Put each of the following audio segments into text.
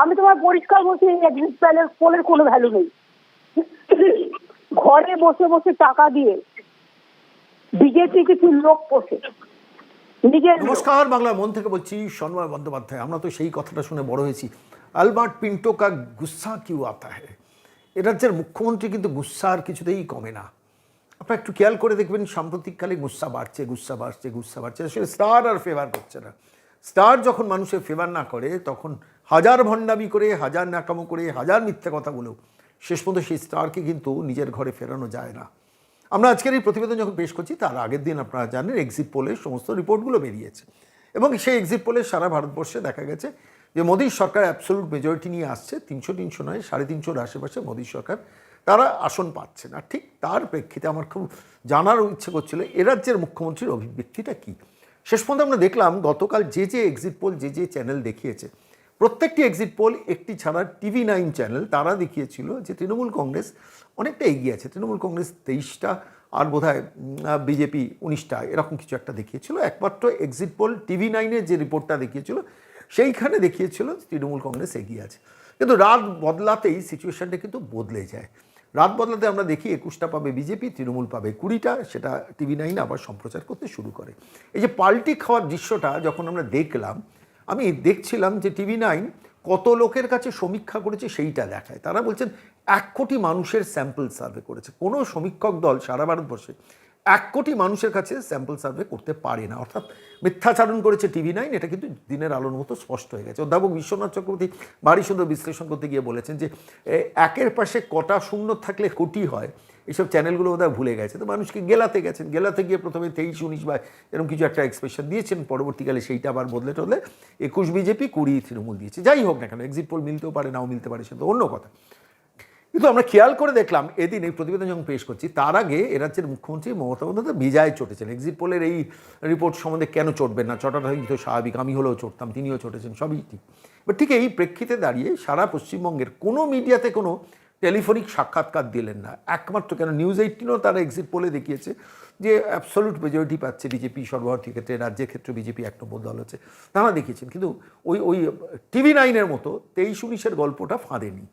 আমি তোমার পরিষ্কার এই এক্সিট প্যানেল পোলের কোনো ভ্যালু নেই। ঘরে বসে বসে টাকা দিয়ে বিজেপি কিছু লোক পোষে। নমস্কার, বাংলা মন থেকে বলছি সন্ময় বন্দ্যোপাধ্যায়। আমরা তো সেই কথাটা শুনে বড় হয়েছি। আলবার্ট পিন্টো কা গুসা কিউ আতা হ্যায়? এ রাজ্যের মুখ্যমন্ত্রী কিন্তু গুসার কিছুতেই কমে না। আপনারা একটু খেয়াল করে দেখবেন, সাম্প্রতিককালে গুসা বাড়ছে গুসা বাড়ছে গুসা বাড়ছে। আসলে স্টার আর ফেভার করছে না। স্টার যখন মানুষের ফেভার না করে, তখন হাজার ভণ্ডামি করে, হাজার নাকামো করে, হাজার মিথ্যা কথা বলেও শেষ পর্যন্ত সেই স্টারকে কিন্তু নিজের ঘরে ফেরানো যায় না। আমরা আজকের এই প্রতিবেদন যখন পেশ করছি, তার আগের দিন আপনারা জানেন এক্সিট পোলের সমস্ত রিপোর্টগুলো বেরিয়েছে। এবং সেই এক্সিট পোলে সারা ভারতবর্ষে দেখা গেছে যে মোদীর সরকার অ্যাবসলুট মেজরিটি নিয়ে আসছে, তিনশো তিনশো নয়, সাড়ে তিনশোর আশেপাশে মোদী সরকার, তারা আসন পাচ্ছে না। ঠিক তার প্রেক্ষিতে আমার খুব জানার ইচ্ছে করছিল, এ রাজ্যের মুখ্যমন্ত্রীর অভিব্যক্তিটা কী? শেষ পর্যন্ত আমরা দেখলাম গতকাল যে যে এক্সিট পোল যে যে চ্যানেল দেখিয়েছে, প্রত্যেকটি এক্সিট পোল একটি ছাড়া টিভি নাইন চ্যানেল তারা দেখিয়েছিল যে তৃণমূল কংগ্রেস অনেকটা এগিয়ে আছে। তৃণমূল কংগ্রেস তেইশটা, আর বোধ হয় বিজেপি উনিশটা, এরকম কিছু একটা দেখিয়েছিল। একমাত্র এক্সিট পোল টিভি নাইনের যে রিপোর্টটা দেখিয়েছিল, সেইখানে দেখিয়েছিল তৃণমূল কংগ্রেস এগিয়ে আছে। কিন্তু রাত বদলাতেই সিচুয়েশনটা কিন্তু বদলে যায়। রাত বদলাতে আমরা দেখি একুশটা পাবে বিজেপি, তৃণমূল পাবে কুড়িটা, সেটা টিভি নাইন আবার সম্প্রচার করতে শুরু করে। এই যে পাল্টি খাওয়ার দৃশ্যটা যখন আমরা দেখলাম, আমি দেখছিলাম যে টিভি নাইন কত লোকের কাছে সমীক্ষা করেছে সেইটা দেখায়। তারা বলছেন, এক কোটি মানুষের স্যাম্পল সার্ভে করেছে। কোনো সমীক্ষক দল সারা ভারতবর্ষে এক কোটি মানুষের কাছে স্যাম্পল সার্ভে করতে পারে না। অর্থাৎ মিথ্যাচারণ করেছে টিভি নাইন এটা কিন্তু দিনের আলোর মতো স্পষ্ট হয়ে গেছে। অধ্যাপক বিশ্বনাথ চক্রবর্তী বাড়ি সুন্দর বিশ্লেষণ করতে গিয়ে বলেছেন যে একের পাশে কটা শূন্য থাকলে কোটি হয় এইসব চ্যানেলগুলো ওদের ভুলে গেছে। তো মানুষকে গেলাতে গেছেন? গেলাতে গিয়ে প্রথমে তেইশ, উনিশ বা এরকম কিছু একটা এক্সপ্রেশন দিয়েছেন, পরবর্তীকালে সেইটা আবার বদলে টদলে একুশ বিজেপি, কুড়ি তৃণমূল দিয়েছে। যাই হোক না কেন এক্সিট পোল মিলতেও পারে, নাও মিলতে পারে সে তো অন্য কথা। কিন্তু আমরা খেয়াল করে দেখলাম, এদিন এই প্রতিবেদন যখন পেশ করছি, তার আগে এ রাজ্যের মুখ্যমন্ত্রী মমতা বন্দ্যোপাধ্যায় বিজয় চটেছেন। এক্সিট পোলের এই রিপোর্ট সম্বন্ধে কেন চটবেন না? চটাটা কিন্তু স্বাভাবিক, আমি হলেও চটতাম তিনিও চটেছেন, সবই ঠিক। বাট ঠিক এই প্রেক্ষিতে দাঁড়িয়ে সারা পশ্চিমবঙ্গের কোনো মিডিয়াতে কোনো টেলিফোনিক সাক্ষাৎকার দিলেন না। একমাত্র কেন নিউজ এইটিনও তারা এক্সিট পোলে দেখিয়েছে যে অ্যাবসলুট মেজরিটি পাচ্ছে বিজেপি, সর্বভারতীয় ক্ষেত্রে, রাজ্যের ক্ষেত্রে বিজেপি এক নম্বর দল হচ্ছে। তারা দেখিয়েছেন, কিন্তু ওই ওই টিভি নাইনের মতো তেইশ উনিশের গল্পটা ফাঁদেনি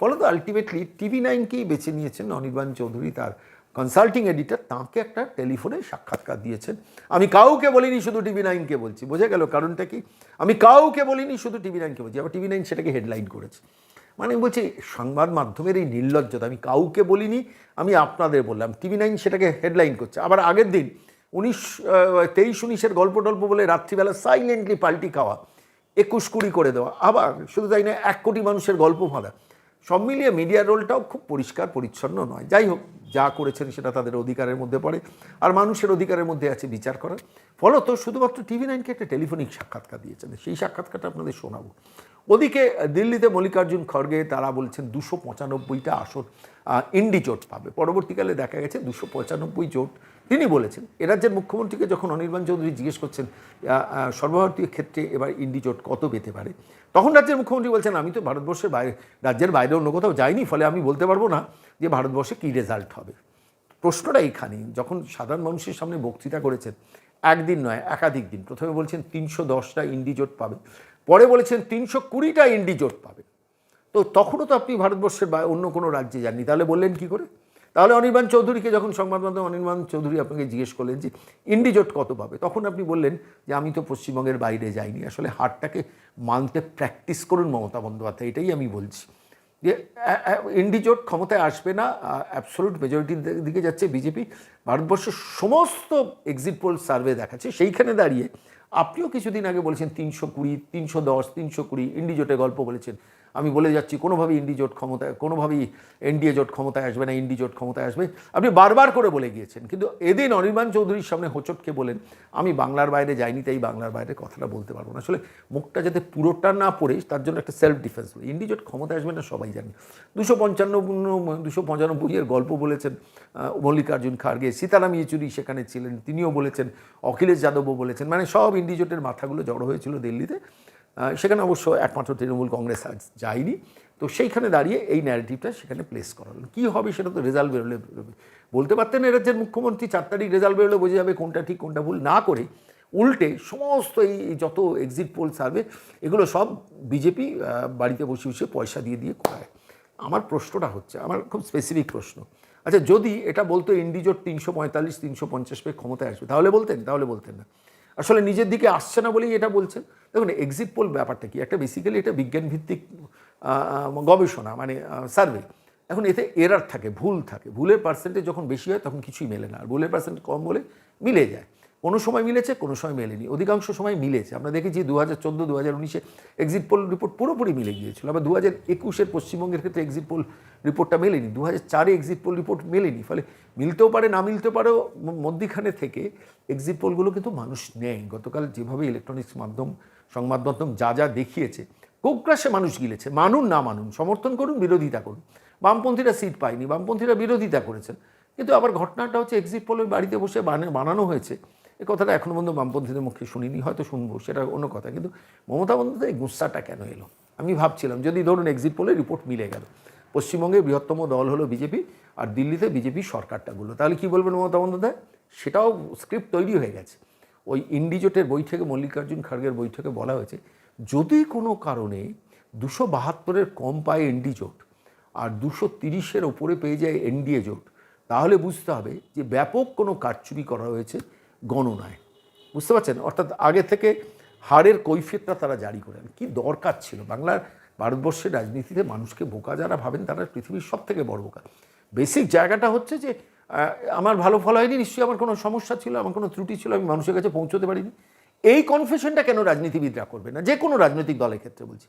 ফলত আলটিমেটলি টিভি নাইনকেই বেছে নিয়েছেন অনির্বাণ চৌধুরী, তার কনসাল্টিং এডিটর তাঁকে একটা টেলিফোনে সাক্ষাৎকার দিয়েছেন। আমি কাউকে বলিনি শুধু টিভি নাইনকে বলছি। বোঝা গেল কারণটা কি? আমি কাউকে বলিনি শুধু টিভি নাইনকে বলছি। আবার টিভি নাইন সেটাকে হেডলাইন করেছে। মানে আমি বলছি, সংবাদ মাধ্যমের এই নির্লজ্জতা, আমি কাউকে বলিনি, আমি আপনাদের বললাম। টিভি নাইন সেটাকে হেডলাইন করছে। আবার আগের দিন উনিশ তেইশ, উনিশের গল্প টল্প বলে রাত্রিবেলা সাইলেন্টলি পাল্টি খাওয়া, একুশ কুড়ি করে দেওয়া। আবার শুধু তাই না এক কোটি মানুষের গল্প ফাঁদা। সব মিলিয়ে মিডিয়ার রোলটাও খুব পরিষ্কার, পরিচ্ছন্ন নয়। যাই হোক, যা করেছেন সেটা তাদের অধিকারের মধ্যে পড়ে, আর মানুষের অধিকারের মধ্যে আছে বিচার করার। ফলত শুধুমাত্র টিভি নাইনকে একটা টেলিফোনিক সাক্ষাৎকার দিয়েছেন। সেই সাক্ষাৎকারটা আপনাদের শোনাবো। ওদিকে দিল্লিতে মল্লিকার্জুন খড়গে, তারা বলছেন দুশো পঁচানব্বইটা আসন ইন্ডি জোট পাবে। পরবর্তীকালে দেখা গেছে দুশো পঁচানব্বই জোট তিনি বলেছেন এ রাজ্যের মুখ্যমন্ত্রীকে যখন অনির্বাণ চৌধুরী জিজ্ঞেস করছেন সর্বভারতীয় ক্ষেত্রে এবার ইন্ডি জোট কত পেতে পারে? তখন রাজ্যের মুখ্যমন্ত্রী বলছেন, আমি তো ভারতবর্ষের বাইরে, রাজ্যের বাইরে অন্য কোথাও যাইনি, ফলে আমি বলতে পারব না যে ভারতবর্ষে কী রেজাল্ট হবে। প্রশ্নটা এইখানেই, যখন সাধারণ মানুষের সামনে বক্তৃতা করেছেন, একদিন নয়, একাধিক দিন, প্রথমে বলছেন তিনশো দশটা ইন্ডিজোট পাবে, পরে বলেছেন তিনশো কুড়িটা ইন্ডিজোট পাবে। তো তখনও তো আপনি ভারতবর্ষের বা অন্য কোনো রাজ্যে যাননি, তাহলে বললেন কি করে? তাহলে অনির্বাণ চৌধুরীকে যখন সংবাদ মাধ্যম অনির্বাণ চৌধুরী আপনাকে জিজ্ঞেস করলেন যে ইন্ডিজোট কত পাবে, তখন আপনি বললেন যে আমি তো পশ্চিমবঙ্গের বাইরে যাইনি। আসলে হারটাকে মানতে প্র্যাকটিস করুন মমতা বন্দ্যোপাধ্যায়, এটাই আমি বলছি। যে ইন্ডিজোট ক্ষমতায় আসবে না অ্যাবসোলুট মেজরিটির দিকে যাচ্ছে বিজেপি। ভারতবর্ষের সমস্ত এক্সিট পোল সার্ভে দেখাচ্ছে, সেইখানে দাঁড়িয়ে আপনিও কিছুদিন আগে বলেছেন তিনশো কুড়ি, তিনশো দশ, তিনশো কুড়ি, ইন্ডিজোটে গল্প বলেছেন। আমি বলে যাচ্ছি, কোনোভাবেই ইন্ডি জোট ক্ষমতায়, কোনোভাবেই এনডিএ জোট ক্ষমতায় আসবে না ইন্ডি জোট ক্ষমতায় আসবে। আপনি বারবার করে বলে গিয়েছেন, কিন্তু এদিন অনির্বাণ চৌধুরীর সামনে হোচটকে বলেন, আমি বাংলার বাইরে যাইনি, তাই বাংলার বাইরে কথাটা বলতে পারব না। আসলে মুখটা যাতে পুরোটা না পড়ে, তার জন্য একটা সেলফ ডিফেন্স বলি ইন্ডি জোট ক্ষমতায় আসবে না, সবাই জানি। দুশো পঞ্চান্ন দুশো পঁচানব্বই এর গল্প বলেছেন মল্লিকার্জুন খাড়গে সীতারাম ইয়েচুরি সেখানে ছিলেন, তিনিও বলেছেন, অখিলেশ যাদবও বলেছেন। মানে সব ইন্ডিজোটের মাথাগুলো জড়ো হয়েছিল দিল্লিতে। সেখানে অবশ্য একমাত্র তৃণমূল কংগ্রেস আজ যায়নি। তো সেইখানে দাঁড়িয়ে এই ন্যারেটিভটা সেখানে প্লেস করালেন কী হবে সেটা তো রেজাল্ট বেরোলে বলতে পারতেন এ রাজ্যের মুখ্যমন্ত্রী, চার তারিখ রেজাল্ট বেরোলে বোঝা যাবে কোনটা ঠিক, কোনটা ভুল না করে উল্টে সমস্ত এই যত এক্সিট পোল সার্ভে এগুলো সব বিজেপি বাড়িতে বসে বসে পয়সা দিয়ে দিয়ে করায়। আমার প্রশ্নটা হচ্ছে, আমার খুব স্পেসিফিক প্রশ্ন। আচ্ছা যদি এটা বলতো ইন্ডিজোট তিনশো পঁয়তাল্লিশ, তিনশো পঞ্চাশ পেয়ে ক্ষমতায় আসবে, তাহলে বলতেন? তাহলে বলতেন না। আসলে নিজের দিকে আসছে না বলেই এটা বলছেন। দেখুন এক্সিট পোল ব্যাপারটা কি? একটা বেসিক্যালি এটা বিজ্ঞানভিত্তিক গবেষণা মানে সার্ভে এখন এতে এরার থাকে, ভুল থাকে। ভুলের পার্সেন্টেজ যখন বেশি হয়, তখন কিছুই মেলে না। আর ভুলের পার্সেন্ট কম বলে মিলে যায়। কোনো সময় মিলেছে, কোনো সময় মেলেনি। অধিকাংশ সময় মিলেছে। আমরা দেখেছি দু হাজার চোদ্দ দু হাজার উনিশে এক্সিট পোল রিপোর্ট পুরোপুরি মিলে গিয়েছিল। আবার দু হাজার একুশের পশ্চিমবঙ্গের ক্ষেত্রে এক্সিট পোল রিপোর্টটা মেলেনি। দু হাজার চারে এক্সিট পোল রিপোর্ট মেলেনি। ফলে মিলতেও পারে, না মিলতে পারেও মধ্যিখানে থেকে এক্সিট পোলগুলো কিন্তু মানুষ নেয়। গতকাল যেভাবে ইলেকট্রনিক্স মাধ্যম, সংবাদ মাধ্যম যা যা দেখিয়েছে কোগ্রাসে মানুষ গিলেছে? মানুন, না মানুন, সমর্থন করুন, বিরোধিতা করুন। বামপন্থীরা সিট পায়নি, বামপন্থীরা বিরোধিতা করেছেন। কিন্তু আবার ঘটনাটা হচ্ছে এক্সিট পোলের বাড়িতে বসে বানা- বানানো হয়েছে। এ কথাটা এখনও পর্যন্ত বামপন্থীদের মুখে শুনিনি, হয়তো শুনব, সেটা অন্য কথা। কিন্তু মমতা বন্দ্যোপাধ্যায় এই গুস্সাটা কেন এলো? আমি ভাবছিলাম, যদি ধরুন এক্সিট পোলের রিপোর্ট মিলে গেল পশ্চিমবঙ্গের বৃহত্তম দল হলো বিজেপি আর দিল্লিতে বিজেপি সরকারটা গুলো, তাহলে কি বলবেন মমতা বন্দ্যোপাধ্যায়? সেটাও স্ক্রিপ্ট তৈরি হয়ে গেছে। ওই ইন্ডিজোটের বৈঠকে, মল্লিকার্জুন খাড়গের বৈঠকে বলা হয়েছে, যদি কোনো কারণে দুশো বাহাত্তরের কম পায় এনডিজোট আর দুশো তিরিশের ওপরে পেয়ে যায় এনডিএ জোট, তাহলে বুঝতে হবে যে ব্যাপক কোনো কারচুপি করা হয়েছে গণনায় বুঝতে পারছেন? অর্থাৎ আগে থেকে হারের কৈফিয়তটা তারা জারি করেন কি দরকার ছিল? বাংলার ভারতবর্ষের রাজনীতিতে মানুষকে বোকা যারা ভাবেন, তারা পৃথিবীর সব থেকে বড় বোকা। বেসিক জায়গাটা হচ্ছে যে আমার ভালো ফল হয়নি, নিশ্চয়ই আমার কোনো সমস্যা ছিল, আমার কোনো ত্রুটি ছিল, আমি মানুষের কাছে পৌঁছতে পারিনি। এই কনফেশনটা কেন রাজনীতিবিদরা করবে না? যে কোনো রাজনৈতিক দলের ক্ষেত্রে বলছি।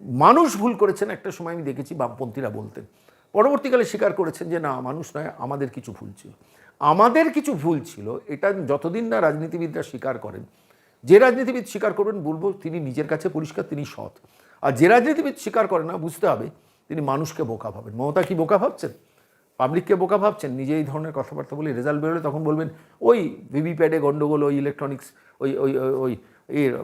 মানুষ ভুল করেছেন, একটা সময় আমি দেখেছি বামপন্থীরা বলতেন। পরবর্তীকালে স্বীকার করেছেন যে, না, মানুষ নয়, আমাদের কিছু ভুল ছিল। আমাদের কিছু ভুল ছিল, এটা যতদিন না রাজনীতিবিদরা স্বীকার করেন, যে রাজনীতিবিদ স্বীকার করবেন বলব তিনি নিজের কাছে পরিষ্কার, তিনি সৎ। আর যে রাজনীতিবিদ স্বীকার করে না, বুঝতে হবে তিনি মানুষকে বোকা ভাবেন। মমতা কি বোকা ভাবছেন? পাবলিককে বোকা ভাবছেন? নিজে এই ধরনের কথাবার্তা বলে, রেজাল্ট বেরোলে তখন বলবেন, ওই ভিভিপ্যাডে গণ্ডগোল ওই ইলেকট্রনিক্স ওই ওই, ওই- এর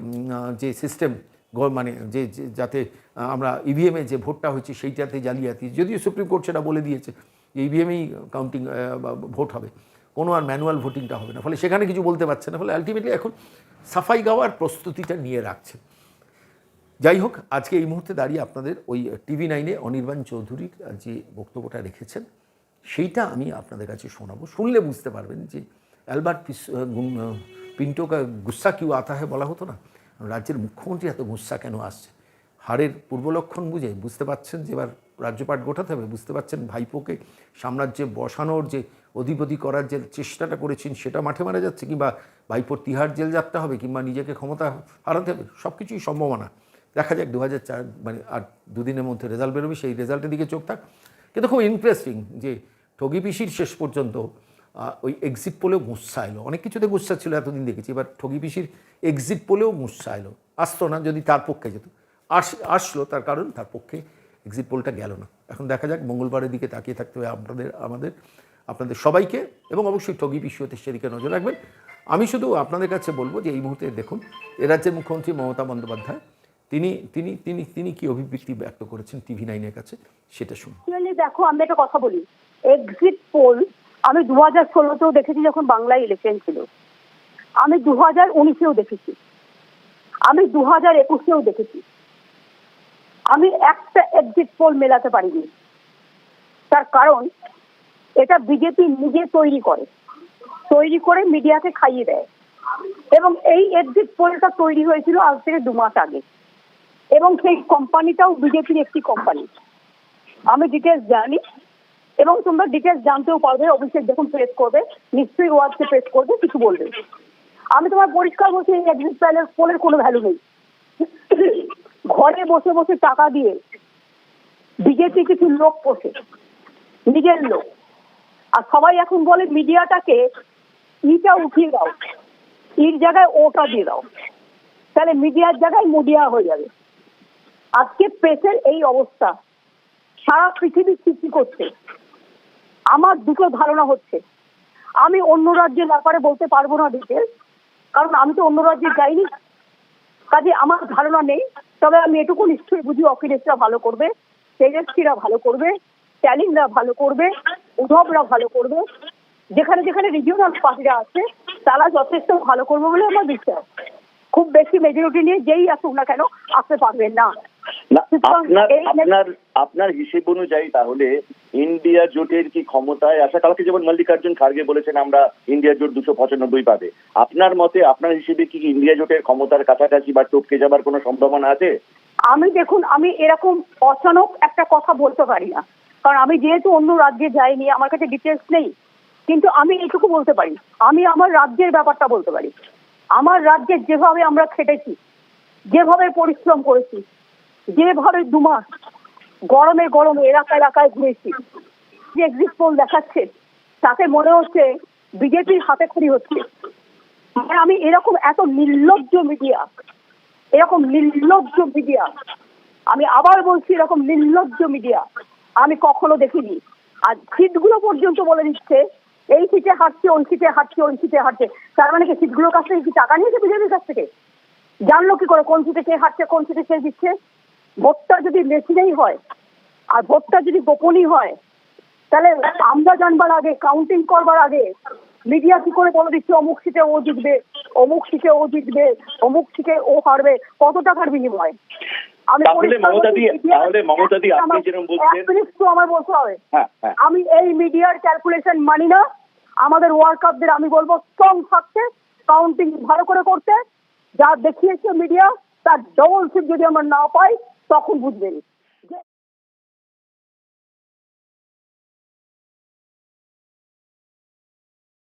যে সিস্টেম মানে যে যাতে আমরা ইভিএমে যে ভোটটা হচ্ছে সেইটাতে জালিয়াতি, যদিও সুপ্রিম কোর্ট সেটা বলে দিয়েছে, যে ইভিএমেই কাউন্টিং ভোট হবে। কোনো আর ম্যানুয়াল ভোটিংটা হবে না। ফলে সেখানে কিছু বলতে পারছে না। ফলে আলটিমেটলি এখন সাফাই গাওয়ার প্রস্তুতিটা নিয়ে রাখছে। যাই হোক, আজকে এই মুহূর্তে দাঁড়িয়ে আপনাদের ওই টিভি নাইনে অনির্বাণ চৌধুরীর যে বক্তব্যটা রেখেছেন, সেইটা আমি আপনাদের কাছে শোনাবো। শুনলে বুঝতে পারবেন যে অ্যালবার্ট পিস গুম- পিন্টো কা গুস্সা কিউ আতা হয় বলা হতো না রাজ্যের মুখ্যমন্ত্রী এত গুস্সা কেন আসছে? হারের পূর্বলক্ষণ বুঝে বুঝতে পারছেন যে এবার রাজ্যপাট গোটাতে হবে, বুঝতে পারছেন ভাইপোকে সাম্রাজ্যে বসানোর যে অধিপতি করার যে চেষ্টাটা করেছেন সেটা মাঠে মারা যাচ্ছে কিংবা ভাইপোর তিহার জেল যাত্রা হবে কিংবা নিজেকে ক্ষমতা হারাতে হবে সব কিছুই সম্ভাবনা। দেখা যাক দু চার মানে আর দুদিনের মধ্যে রেজাল্ট বেরোবে, সেই রেজাল্টের দিকে চোখ থাক। কিন্তু খুব ইন্টারেস্টিং যে ঠগি পিসির শেষ পর্যন্ত ওই এক্সিট পোলেও গুচ্ছা এলো। অনেক কিছুতে গুচ্ছা ছিল, এতদিন দেখেছি। এবার ঠগি পিসির এক্সিট পোলেও গুচ্ছা এলো। আসতো না যদি তার পক্ষে যেত। আস, আসলো তার কারণ তার পক্ষে এক্সিট পোলটা গেল না। এখন দেখা যাক, মঙ্গলবারের দিকে তাকিয়ে থাকতে হবে আপনাদের, আমাদের, আপনাদের সবাইকে এবং অবশ্যই ঠগি পিসিওতে সেদিকে নজর রাখবেন। আমি শুধু আপনাদের কাছে বলব যে এই মুহূর্তে দেখুন, এ রাজ্যের মুখ্যমন্ত্রী মমতা বন্দ্যোপাধ্যায়, তিনি তিনি তিনি তিনি কি অভিব্যক্তি ব্যক্ত করেছেন টিভি নাইনের কাছে, সেটা শুনুন। দেখো, আমি একটা কথা বলি। এক্সিট পোল আমি দু হাজার ষোলোতেও দেখেছি যখন বাংলায় ইলেকশন ছিল। আমি দু হাজার উনিশেও দেখেছি। আমি দু হাজার একুশেও দেখেছি। আমি একটা এক্সিট পোল মেলাতে পারিনি। তার কারণ, এটা বিজেপি নিজে তৈরি করে। তৈরি করে মিডিয়াকে খাইয়ে দেয়। এবং এই এক্সিট পোলটা তৈরি হয়েছিল আজ থেকে দু মাস আগে। এবং সেই কোম্পানিটাও বিজেপির একটি কোম্পানি আমি ডিটেলস জানি। এবং তোমরা ডিটেলস জানতেও পারবে, অভিষেক যখন প্রেস করবে, নিশ্চয়ই ওয়ার্ডকে প্রেস করবে, কিছু বলবে। আমি তোমার পরিষ্কার বলছি, এই এক্সিট প্যালের ফোনের কোনো ভ্যালু নেই। ঘরে বসে বসে টাকা দিয়ে বিজেপি কিছু লোক পোষে, নিজের লোক। আর সবাই এখন বলে, মিডিয়াটাকে ইটা উঠিয়ে দাও, ইর জায়গায় ওটা দিয়ে দাও। তাহলে মিডিয়ার জায়গায় মুডিয়া হয়ে যাবে। আজকে প্রেসের এই অবস্থা, সারা পৃথিবী সৃষ্টি করছে। আমার দুটো ধারণা হচ্ছে। আমি অন্য রাজ্যের ব্যাপারে বলতে পারব না ডিটেল কারণ আমি তো অন্য রাজ্যে যাইনি। কাজে আমার ধারণা নেই তবে আমি এটুকু নিশ্চয়ই বুঝি অখিলেশরা ভালো করবে তেজস্বীরা ভালো করবে স্ট্যালিনরা ভালো করবে উদ্ধবরা ভালো করবে। যেখানে যেখানে রিজিওনাল পার্টিরা আছে তারা যথেষ্ট ভালো করবে বলে আমার বিশ্বাস। খুব বেশি মেজরিটি নিয়ে যেই আসুক না কেন আসতে পারবেন না। আপনার আপনার হিসেব অনুযায়ী তাহলে ইন্ডিয়া জোটের কি ক্ষমতায় আসা? কালকে যেমন মল্লিকার্জুন খার্গে বলেছেন, আমরা ইন্ডিয়া জোট দুশো পঁচানব্বই পাবে। আপনার মতে, আপনার হিসেবে কি ইন্ডিয়া জোটের ক্ষমতার কাছাকাছি বা টপকে যাবার কোনো সম্ভাবনা আছে? আমি দেখুন, আমি এরকম অচানক একটা কথা বলতে পারি না। কারণ আমি যেহেতু অন্য রাজ্যে যাইনি, আমার কাছে ডিটেলস নেই। কিন্তু আমি এইটুকু বলতে পারি, আমি আমার রাজ্যের ব্যাপারটা বলতে পারি। আমার রাজ্যে যেভাবে আমরা খেটেছি, যেভাবে পরিশ্রম করেছি, যেভাবে দু মাস গরমে গরমে এলাকা এলাকায় ঘুরেছি। যে এক্সিট পোল দেখাচ্ছে? তাতে মনে হচ্ছে বিজেপির হাতে খড়ি হচ্ছে। মানে আমি এরকম এত নির্লজ্জ মিডিয়া এরকম নির্লজ্জ মিডিয়া আমি আবার বলছি এরকম নির্লজ্জ মিডিয়া আমি কখনো দেখিনি। আর সিটগুলো পর্যন্ত বলে দিচ্ছে, এই সিটে হাঁটছে, ওই সিটে হাঁটছে, ওই সিটে হাঁটছে। তার মানে কি সিটগুলোর কাছ থেকে কি টাকা নিয়েছে বিজেপির কাছ থেকে? জানলো কি করে কোন সিটে কে হাঁটছে, কোন সিটে কে দিচ্ছে ভোটটা যদি মেশিনেই হয় আর ভোটটা যদি গোপনই হয় তাহলে আমরা জানবার আগে কাউন্টিং করবার আগে মিডিয়া কি করে বলে দিচ্ছে অমুক সিটে ও জিতবে অমুক সিটে ও জিতবে অমুক সিটে ও হারবে কত টাকার বিনিময়? আমি আমার বলতে হবে। হ্যাঁ হ্যাঁ। আমি এই মিডিয়ার ক্যালকুলেশন মানি না। আমাদের ওয়ার্কারদের আমি বলব স্ট্রং থাকতে কাউন্টিং ভালো করে করতে। যা দেখিয়েছে মিডিয়া তার ডবল সিট যদি আমরা না পাই তখন বুঝবেন।